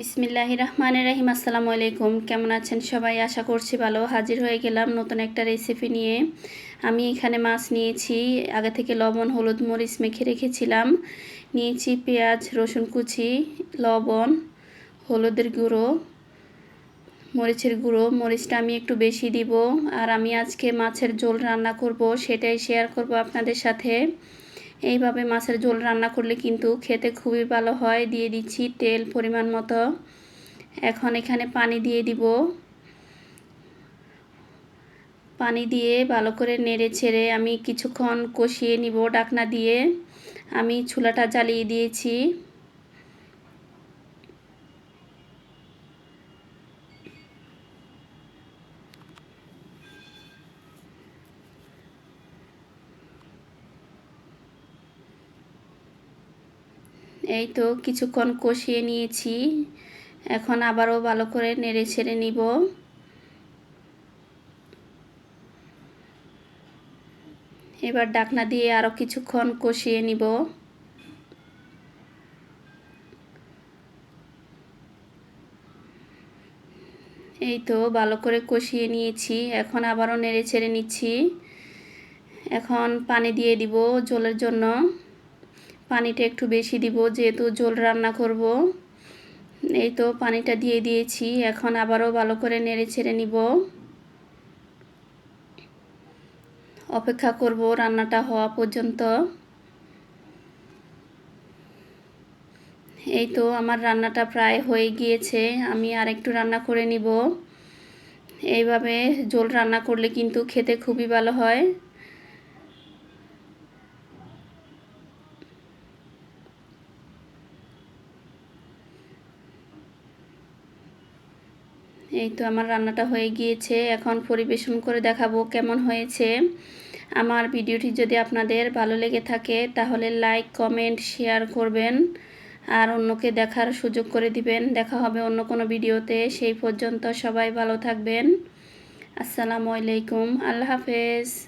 বিসমিল্লাহ রহমানের রাহিম আসসালামু আলাইকুম। কেমন আছেন সবাই? আশা করছি ভালো। হাজির হয়ে গেলাম নতুন একটা রেসিপি নিয়ে। আমি এখানে মাছ নিয়েছি, আগে থেকে লবণ, হলুদ, মরিচ মেখে রেখেছিলাম। নিয়েছি পেঁয়াজ, রসুন কুচি, লবণ, হলুদের গুঁড়ো, মরিচের গুঁড়ো। মরিচটা আমি একটু বেশি দিব। আর আমি আজকে মাছের ঝোল রান্না করব, সেটাই শেয়ার করব আপনাদের সাথে। এইভাবে মাছের ঝোল রান্না করলে কিন্তু খেতে খুবই ভালো হয়। দিয়ে দিচ্ছি তেল পরিমাণ মতো। এখন এখানে পানি দিয়ে দিব। পানি দিয়ে ভালো করে নেড়ে ছেড়ে আমি কিছুক্ষণ কষিয়ে নিব ডাকনা দিয়ে। আমি চুলাটা জ্বালিয়ে দিয়েছি। এই তো কিছুক্ষণ কষিয়ে নিয়েছি। এখন আবারও ভালো করে নেড়ে ছেড়ে নিব। এবার ডাকনা দিয়ে আরও কিছুক্ষণ কষিয়ে নিব। এই তো ভালো করে কষিয়ে নিয়েছি। এখন আবারও নেড়ে ছেড়ে নিচ্ছি। এখন পানি দিয়ে দিব জলের জন্য। পানিটা একটু বেশি দিব, যেহেতু ঝোল রান্না করব। এই তো পানিটা দিয়ে দিয়েছি, এখন আবারও ভালো করে নেড়ে ছেড়ে নিব। অপেক্ষা করব রান্নাটা হওয়া পর্যন্ত। এই তো আমার রান্নাটা প্রায় হয়ে গিয়েছে, আমি আর একটু রান্না করে নিব। এইভাবে ঝোল রান্না করলে কিন্তু খেতে খুবই ভালো হয়। এই তো আমার রান্নাটা হয়ে গিয়েছে। এখন পরিবেশন করে দেখাবো কেমন হয়েছে। আমার ভিডিওটি যদি আপনাদের ভালো লেগে থাকে, তাহলে লাইক কমেন্ট শেয়ার করবেন। আর অন্যকে দেখার সুযোগ করে দিবেন। দেখা হবে অন্য কোনো ভিডিওতে। সেই পর্যন্ত সবাই ভালো থাকবেন। আসসালামু আলাইকুম। আল্লাহ হাফেজ।